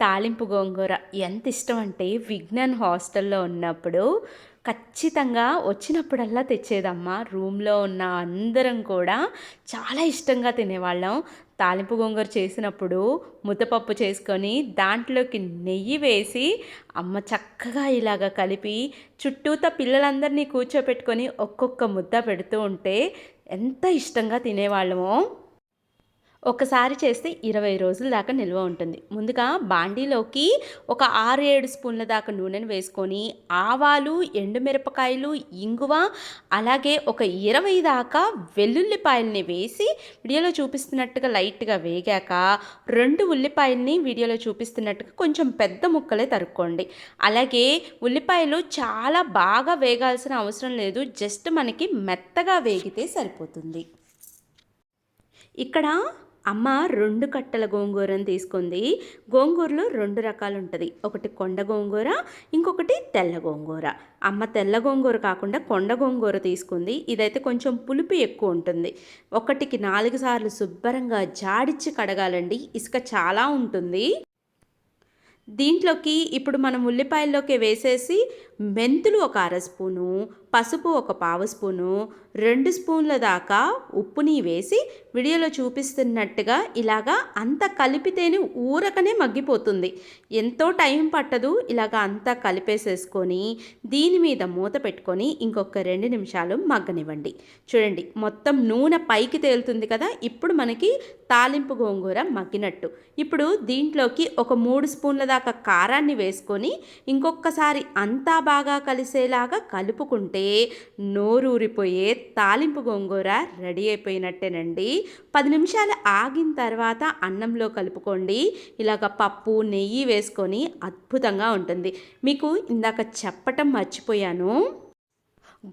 తాలింపు గోంగూర ఎంత ఇష్టం అంటే విజ్ఞాన్ హాస్టల్లో ఉన్నప్పుడు ఖచ్చితంగా వచ్చినప్పుడల్లా తెచ్చేదమ్మ. రూమ్లో ఉన్న అందరం కూడా చాలా ఇష్టంగా తినేవాళ్ళం. తాలింపు గోంగూర చేసినప్పుడు ముద్దపప్పు చేసుకొని దాంట్లోకి నెయ్యి వేసి అమ్మ చక్కగా ఇలాగ కలిపి చుట్టూతా పిల్లలందరినీ కూర్చోపెట్టుకొని ఒక్కొక్క ముద్ద పెడుతూ ఉంటే ఎంత ఇష్టంగా తినేవాళ్ళమో. ఒకసారి చేస్తే ఇరవై రోజుల దాకా నిల్వ ఉంటుంది. ముందుగా బాండీలోకి ఒక ఆరు ఏడు స్పూన్ల దాకా నూనెను వేసుకొని ఆవాలు ఎండుమిరపకాయలు ఇంగువ అలాగే ఒక ఇరవై దాకా వెల్లుల్లిపాయల్ని వేసి వీడియోలో చూపిస్తున్నట్టుగా లైట్గా వేగాక రెండు ఉల్లిపాయల్ని వీడియోలో చూపిస్తున్నట్టుగా కొంచెం పెద్ద ముక్కలే తరుక్కోండి. అలాగే ఉల్లిపాయలు చాలా బాగా వేగాల్సిన అవసరం లేదు. జస్ట్ మనకి మెత్తగా వేగితే సరిపోతుంది. ఇక్కడ అమ్మ రెండు కట్టల గోంగూరను తీసుకుంది. గోంగూరలో రెండు రకాలు ఉంటుంది ఒకటి కొండ గోంగూర ఇంకొకటి తెల్ల గోంగూర. అమ్మ తెల్ల గోంగూర కాకుండా కొండ గోంగూర తీసుకుంది. ఇదైతే కొంచెం పులుపు ఎక్కువ ఉంటుంది ఒకటికి నాలుగు సార్లు శుభ్రంగా జాడిచ్చి కడగాలండి. ఇసుక చాలా ఉంటుంది. దీంట్లోకి ఇప్పుడు మనం ఉల్లిపాయల్లోకి వేసేసి మెంతులు ఒక అర స్పూను పసుపు ఒక పావు స్పూను రెండు స్పూన్ల దాకా ఉప్పుని వేసి వీడియోలో చూపిస్తున్నట్టుగా ఇలాగా అంత కలిపితేనే ఊరకనే మగ్గిపోతుంది. ఎంతో టైం పట్టదు ఇలాగా అంతా కలిపేసేసుకొని దీని మీద మూత పెట్టుకొని ఇంకొక రెండు నిమిషాలు మగ్గనివ్వండి. చూడండి మొత్తం నూనె పైకి తేలుతుంది కదా ఇప్పుడు మనకి తాలింపు గోంగూర మగ్గినట్టు. ఇప్పుడు దీంట్లోకి ఒక మూడు స్పూన్ల దాకా కారాన్ని వేసుకొని ఇంకొకసారి అంతా బాగా కలిసేలాగా కలుపుకుంటే నోరూరిపోయే తాలింపు గోంగూర రెడీ అయిపోయినట్టేనండి. పది నిమిషాలు ఆగిన తర్వాత అన్నంలో కలుపుకోండి. ఇలాగ పప్పు నెయ్యి వేసుకొని అద్భుతంగా ఉంటుంది. మీకు ఇందాక చెప్పటం మర్చిపోయాను.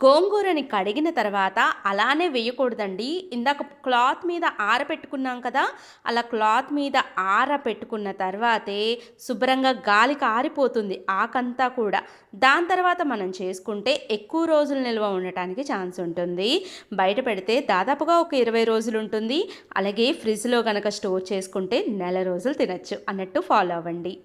గోంగూరని కడిగిన తర్వాత అలానే వేయకూడదండి. ఇందాక క్లాత్ మీద ఆరపెట్టుకున్నాం కదా అలా క్లాత్ మీద ఆరపెట్టుకున్న తర్వాతే శుభ్రంగా గాలికి ఆరిపోతుంది ఆకంతా కూడా. దాని తర్వాత మనం చేసుకుంటే ఎక్కువ రోజులు నిల్వ ఉండటానికి ఛాన్స్ ఉంటుంది. బయట పెడితే దాదాపుగా ఒక ఇరవై రోజులు ఉంటుంది. అలాగే ఫ్రిడ్జ్లో కనుక స్టోర్ చేసుకుంటే నెల రోజులు తినచ్చు అన్నట్టు ఫాలో అవ్వండి.